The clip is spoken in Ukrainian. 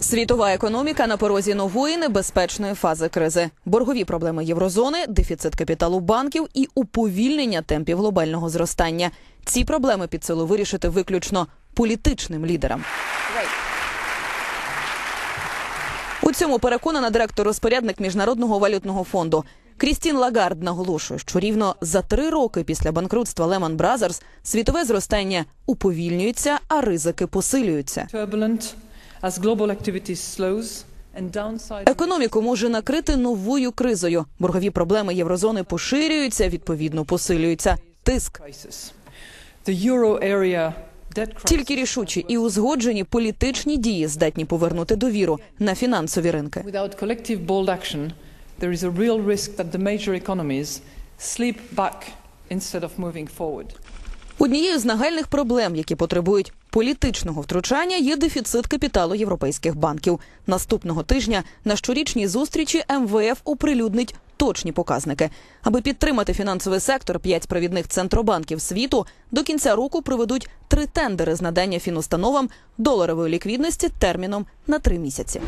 Світова економіка на порозі нової небезпечної фази кризи. Боргові проблеми єврозони, дефіцит капіталу банків і уповільнення темпів глобального зростання. Ці проблеми під силу вирішити виключно політичним лідерам. У цьому переконана директор-розпорядник міжнародного валютного фонду. Крістін Лагард наголошує, що рівно за три роки після банкрутства Lehman Brothers світове зростання уповільнюється, а ризики посилюються. Економіку може накрити новою кризою. Боргові проблеми єврозони поширюються, відповідно посилюється тиск. Тільки рішучі і узгоджені політичні дії здатні повернути довіру на фінансові ринки. there is a real risk that the major economies slip back instead of moving forward. Однією з нагальних проблем, які потребують політичного втручання, є дефіцит капіталу європейських банків. Наступного тижня на щорічній зустрічі МВФ оприлюднить точні показники. Аби підтримати фінансовий сектор, п'ять провідних центробанків світу до кінця року проведуть три тендери з надання фінустановам доларової ліквідності терміном на три місяці.